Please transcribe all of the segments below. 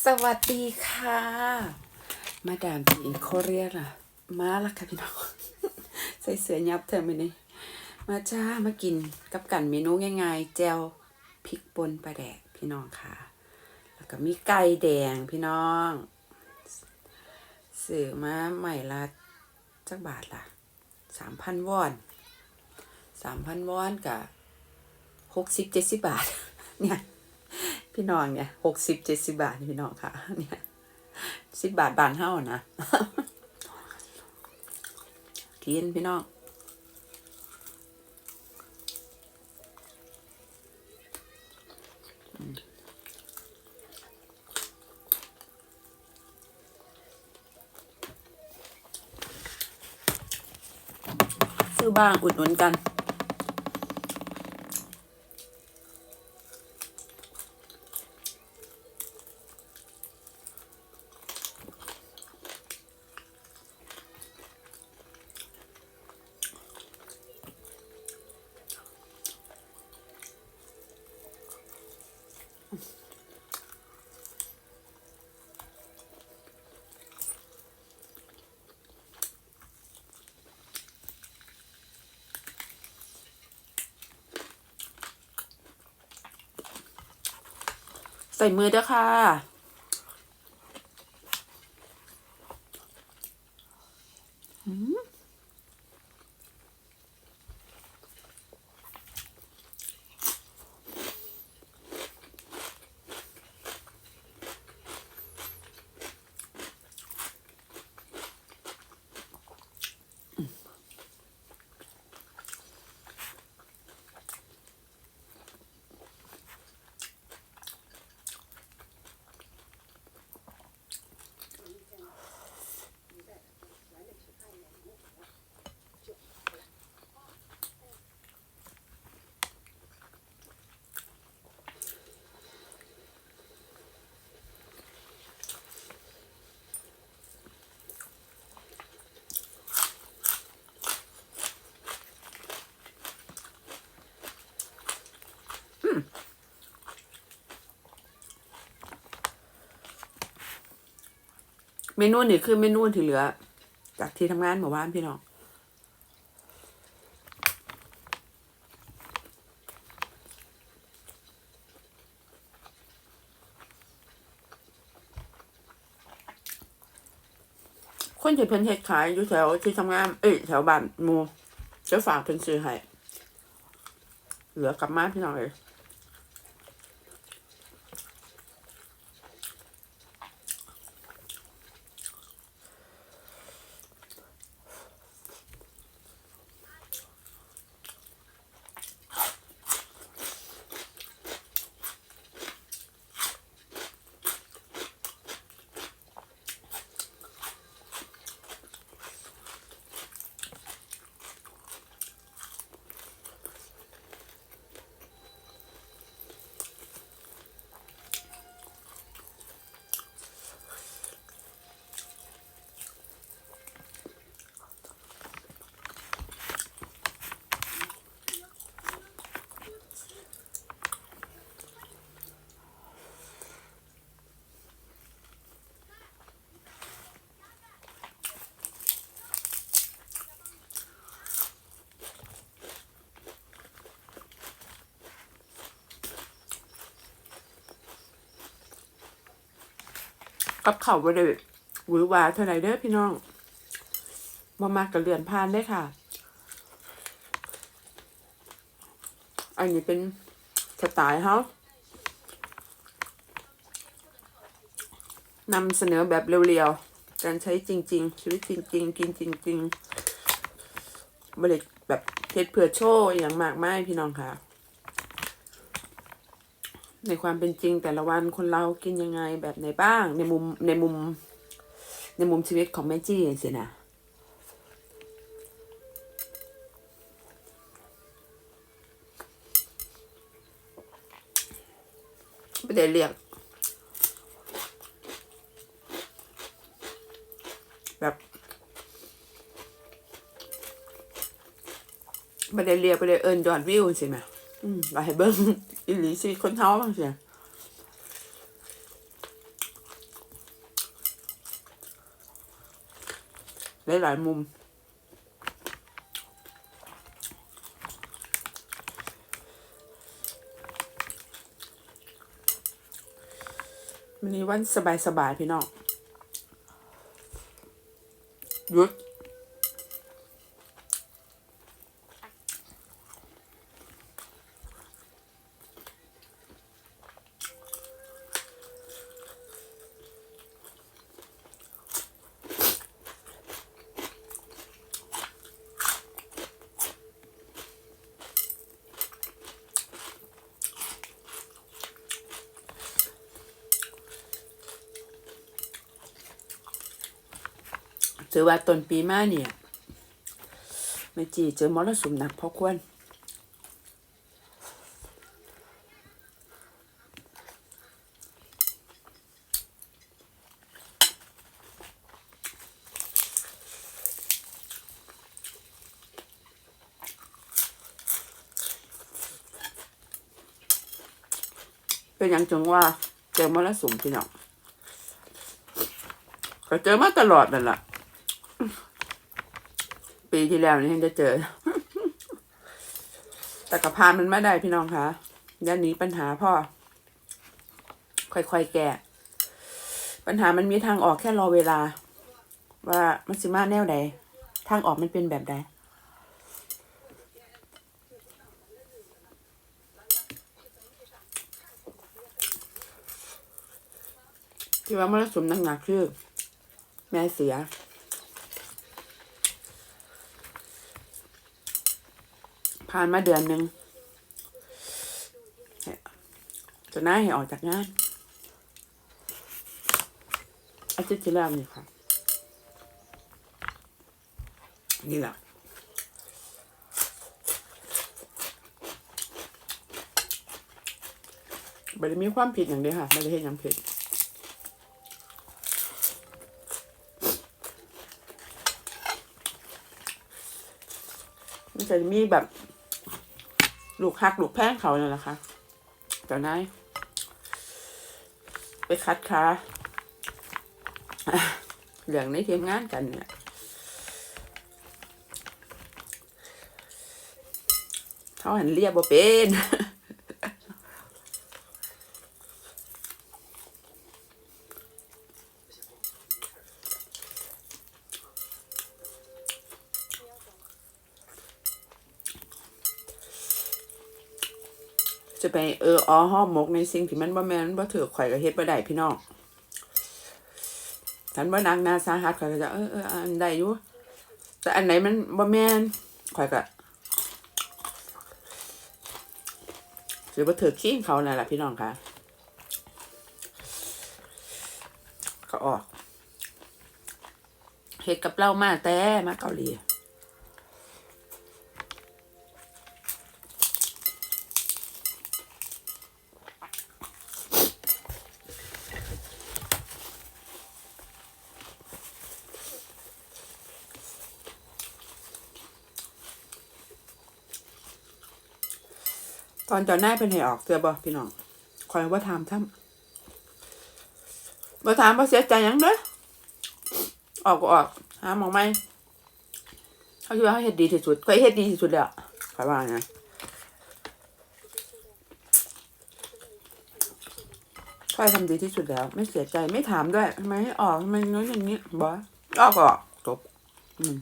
สวัสดีค่ะ มาดามจีนโคเรียล่ะ มาละค่ะพี่น้อง ใส่เสื้อยับเธอไหมนี่มาจ้ามากินกับกันเมนูง่ายๆแจวพริกป่นปลาแดกพี่น้องค่ะ แล้วก็มีไก่แดงพี่น้องซื้อมาใหม่ละจักบาทละสามพันวอนสามพันวอนกับหกสิบเจ็ดสิบบาท เนี่ย พี่น้องเนี่ยหกสิบเจ็ดสิบาทพี่น้องค่ะ เนี่ยสิบบาทบานเท่านะกินพี่น้องซื้อบ้างอุดหนุนกัน ใส่มือเด้อค่ะ เมนูนี่คือเมนูที่เหลือ จากที่ทำงานเมื่อวานพี่น้องคนที่เพิ่นเฮ็ดขายอยู่แถวที่ทำงาน เอ้ยแถวบ้านมูจะฝากเพิ่นซื้อให้เหลือกลับมาพี่น้องเลย กับเขาบริหวือหวาเท่าไหร่เด้อพี่น้องมามากกับเรือนพานได้ค่ะ อันนี้เป็นสไตล์เขานำเสนอแบบเรียวๆ การใช้จริง ๆ ชีวิตจริง ๆ กินจริง ๆบริแบบเทศเพื่อโชว์อย่างมากมายพี่น้องค่ะ ในความเป็นจริงแต่ละวันคนเรากินยังไงแบบไหนบ้าง ในมุมในมุม ในมุมชีวิตของแม่จี้สินะไม่ได้เรียก แบบไม่ได้เรียกไม่ได้เอิญยอดวิวสิแม่อืมว่าให้เบิ้ง อีหลีชีวิตคนเฮาบางเสียหลายๆมุมวันนี้วันสบายสบายพี่น้องยุด ถือว่าต้นปีมาเนี่ยแม่จีเจอมรสุมหนักพอควรเป็นอย่างจงว่าเจอมรสุมพี่น้องก็เจอมาตลอดนั่นแหละ ปีที่แล้วนี่จะเจอ แต่กระพานมันไม่ได้พี่น้องคะยันนี้ปัญหาพ่อ ค่อยๆแก้ปัญหามันมีทางออกแค่รอเวลา ว่ามันสิมาแนวใดทางออกมันเป็นแบบใดที่ว่ามรสุมหนักๆคือ แม่เสีย ผ่านมาเดือนหนึ่งจะน่าให้ออกจากงานอาทิตย์ที่แล้วนี่ค่ะ นี่แหละไม่ได้มีความผิดอย่างเดียวค่ะไม่ได้เห็นย่างผิดมันจะมีแบบ ลูกหักลูกแพงเขาเนี่ยแหละค่ะเจ้านายไปคัดค้าเรื่องในทีมงานกันเนี่ยเขาหันเรียบว่าเป็น จะ ไปเอออ้อห้อมกในสิ่งที่มันบ่แม่นบ่ถือข่อยก็เฮ็ดบ่ได้พี่น้องฉันบ่นักหนาสาหัสข่อยก็จะเออเอออันใดอยู่แต่อันไหนมันบ่แม่นข่อยก็สิบ่ถือขี้เขานั่นแหละพี่น้องค่ะก็ออกเฮ็ดกับเรามาแต่มาเกาหลี ตอนเจอหน้าเป็นให้ออกเสือบ่พี่น้องคอยว่าถามซ้ำบ่ถามบ่เสียใจยังเด้อออกก็ออกหามองไหมเขาคิดว่าเขาเฮ็ดดีที่สุดก็เฮ็ดดีที่สุดแล้วคอยว่าไงคอยทำดีที่สุดแล้ว ไม่เสียใจไม่ถามด้วยทำไมให้ออกทำไมนู้นอย่างนี้บ่ออกก็ออกจบอืม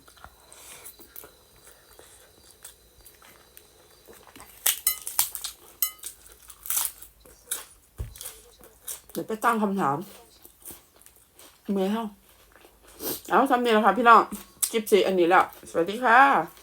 ดี๋ยวไปตั้งคำถามเมย์เท่าเอาทำนี่แหละค่ะพี่น้องจิบสีอันนี้แล้ว สวัสดีค่ะ